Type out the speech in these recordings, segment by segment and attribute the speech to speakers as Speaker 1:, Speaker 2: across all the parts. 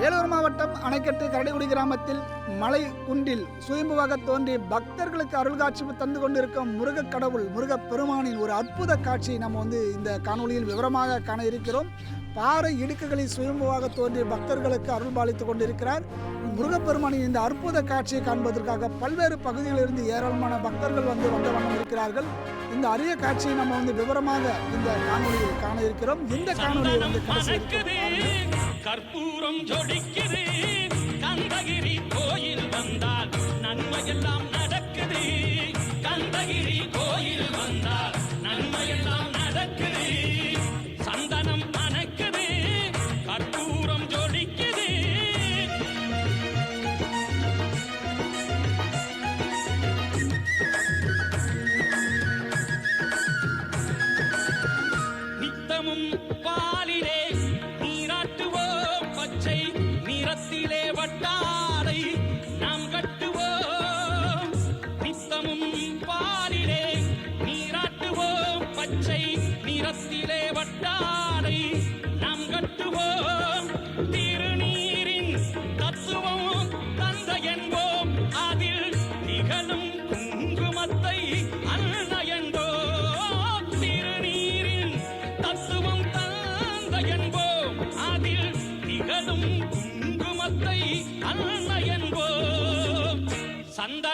Speaker 1: வேலூர் மாவட்டம் அணைக்கட்டு கரடிகுடி கிராமத்தில் மலை குன்றில் சுயம்புவாக தோன்றி பக்தர்களுக்கு அருள்காட்சி தந்து கொண்டிருக்கும் முருகக் கடவுள் முருகப் பெருமானின் ஒரு அற்புத காட்சி நம்ம வந்து இந்த காணொளியில் விவரமாக காண இருக்கிறோம். பாறை இடுக்குகளில் சுயம்புவாக தோன்றி பக்தர்களுக்கு அருள் பாலித்துக் கொண்டிருக்கிறார். முருகப்பெருமானின் இந்த அற்புத காட்சியை காண்பதற்காக பல்வேறு பகுதிகளிலிருந்து ஏராளமான பக்தர்கள் வந்து வந்த வண்ணம் இருக்கிறார்கள். இந்த அரிய காட்சியை நம்ம வந்து விவரமாக இந்த காணொலியில் காண இருக்கிறோம். இந்த காணொலியை வந்து கடைசி
Speaker 2: கற்பூரம் ஜொலிக்குது. கந்தகிரி கோயில் வந்தால் நன்மையெல்லாம் நிறத்திலே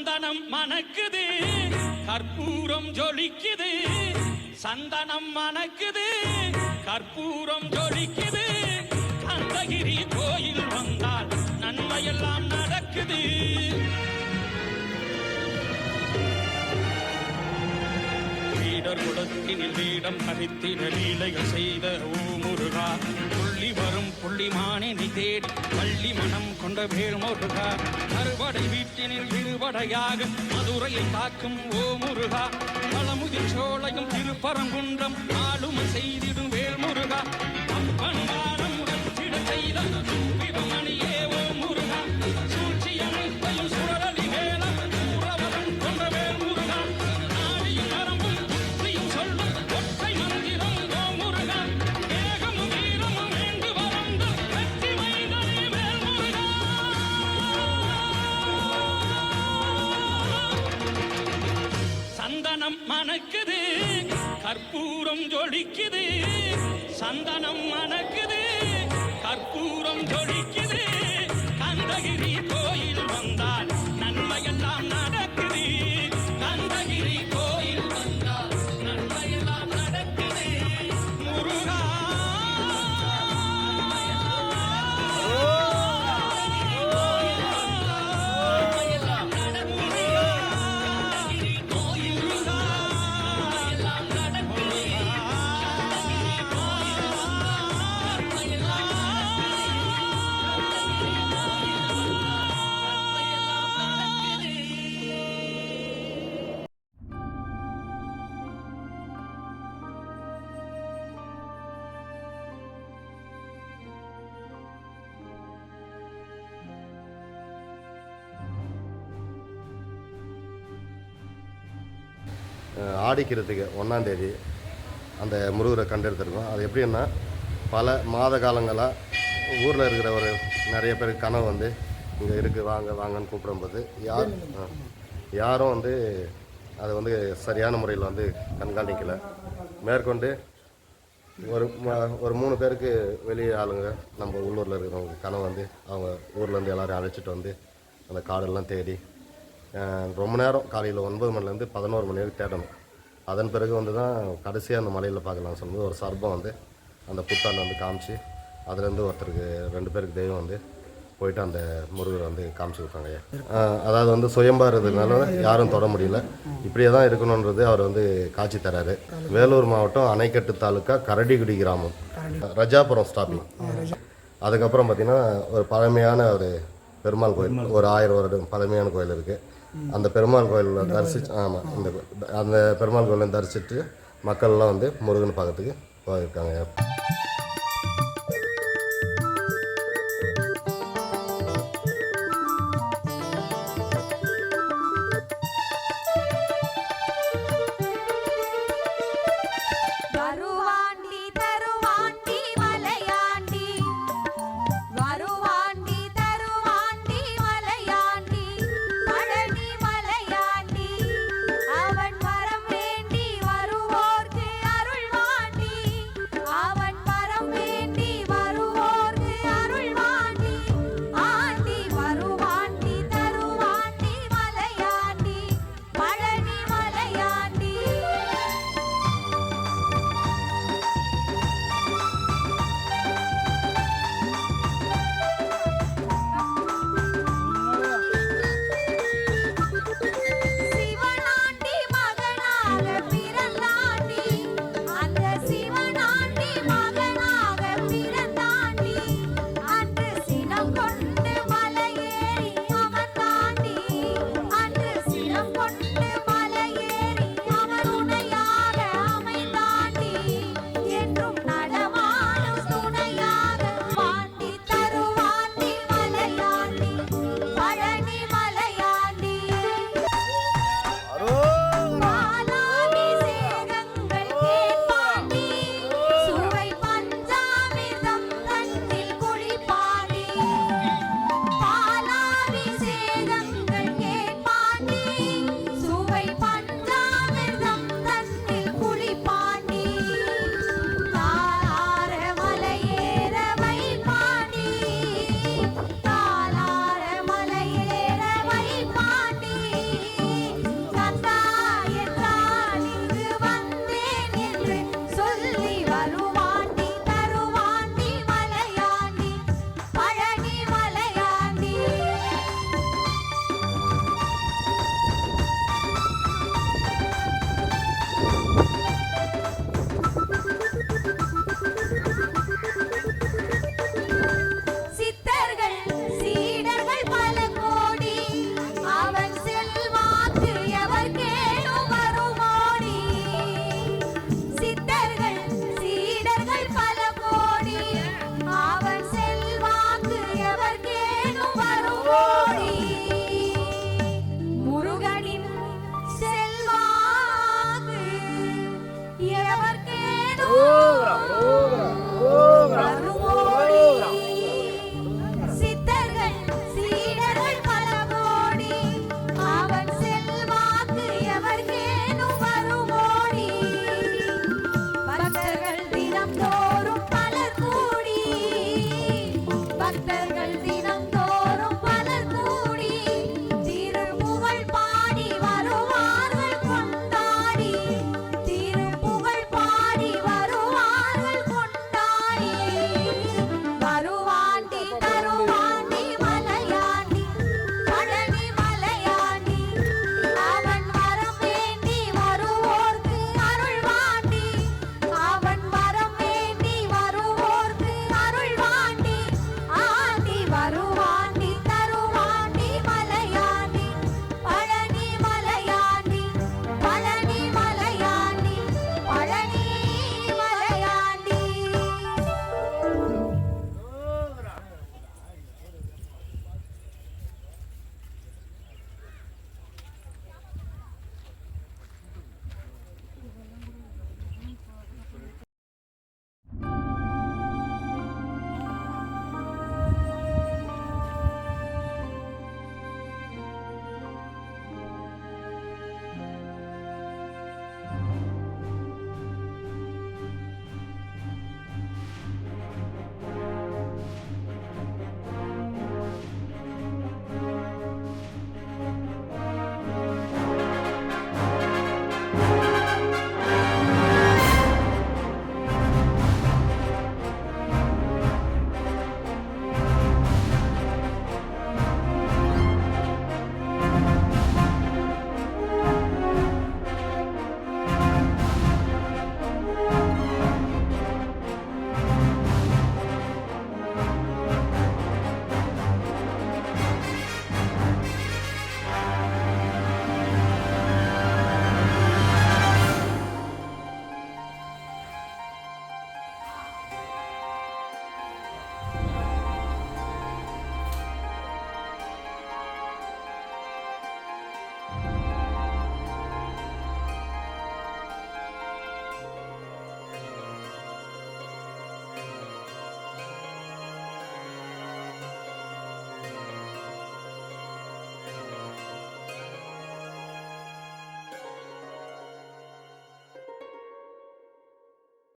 Speaker 2: சந்தனம் மணக்குது. கற்பூரம் ஜொலிக்குது. சந்தனம் மணக்குது. கற்பூரம் ஜொலிக்குது. கந்தகிரி கோயில் வந்தால் நன்மையெல்லாம் நடக்குது. வீடர் குடத்தினில் வீடம் கழித்திட லீலைகள் செய்த ஓ முருகா புள்ளி வரும் புள்ளிமானினை தேடி பள்ளி மனம் கொண்ட வேல் முருகா அறுவடை வீட்டினில் இருவடையாக மதுரையை தாக்கும் ஓ முருகா. பழமுதிர் சோழையும் திருப்பரங்குன்றம் ஆளுமை செய்திடும் வேல் முருகா அப்பன் செய்த கற்பூரம் ஜொலிக்குது சந்தனம் மணக்குது கற்பூரம் ஜொலிக்குது கந்தகிரி
Speaker 3: ஆடிக்கிறதுக்கு ஒன்றாந்தேதி அந்த முருகரை கண்டெடுத்துருக்கோம். அது எப்படின்னா பல மாத காலங்களாக ஊரில் இருக்கிற ஒரு நிறைய பேருக்கு கனவு வந்து இங்கே இருக்குது வாங்க வாங்கன்னு கூப்பிடும்போது யார் யாரும் வந்து அதை வந்து சரியான முறையில் வந்து கண்காணிக்கலை. மேற்கொண்டு ஒரு ஒரு மூணு பேருக்கு வெளியே ஆளுங்க நம்ம உள்ளூரில் இருக்கிறவங்க கனவு வந்து அவங்க ஊர்லேருந்து எல்லோரும் அழைச்சிட்டு வந்து அந்த காடெல்லாம் தேடி ரொம்ப நேரம் காலையில் ஒன்பது மணிலேருந்து பதினோரு மணி வரைக்கும் தேடணும். அதன் பிறகு வந்து தான் கடைசியாக அந்த மலையில் பார்க்கலாம்னு சொல்லும்போது ஒரு சர்பம் வந்து அந்த புத்தாண்டு வந்து காமிச்சு அதுலேருந்து ஒருத்தருக்கு ரெண்டு பேருக்கு தெய்வம் வந்து போயிட்டு அந்த முருகர் வந்து காமிச்சு கொடுத்தாங்க அதாவது வந்து சுயம்பா யாரும் தொட முடியல. இப்படியே தான் இருக்கணுன்றது அவர் வந்து காட்சி தராரு. வேலூர் மாவட்டம் அணைக்கட்டு தாலுக்கா கரடிகுடி கிராமம். ரஜாபுரம் ஸ்டாப்பிங் அதுக்கப்புறம் பார்த்தீங்கன்னா ஒரு பழமையான ஒரு பெருமாள் கோயில். ஒரு ஆயிரம் வருடம் பழமையான கோயில் இருக்குது அந்த பெருமாள் கோயிலில் தரிசிச்சு ஆமாம் இந்த அந்த பெருமாள் கோயிலில் தரிசிட்டு மக்கள்லாம் வந்து முருகன் பார்க்கறதுக்கு போயிருக்காங்க.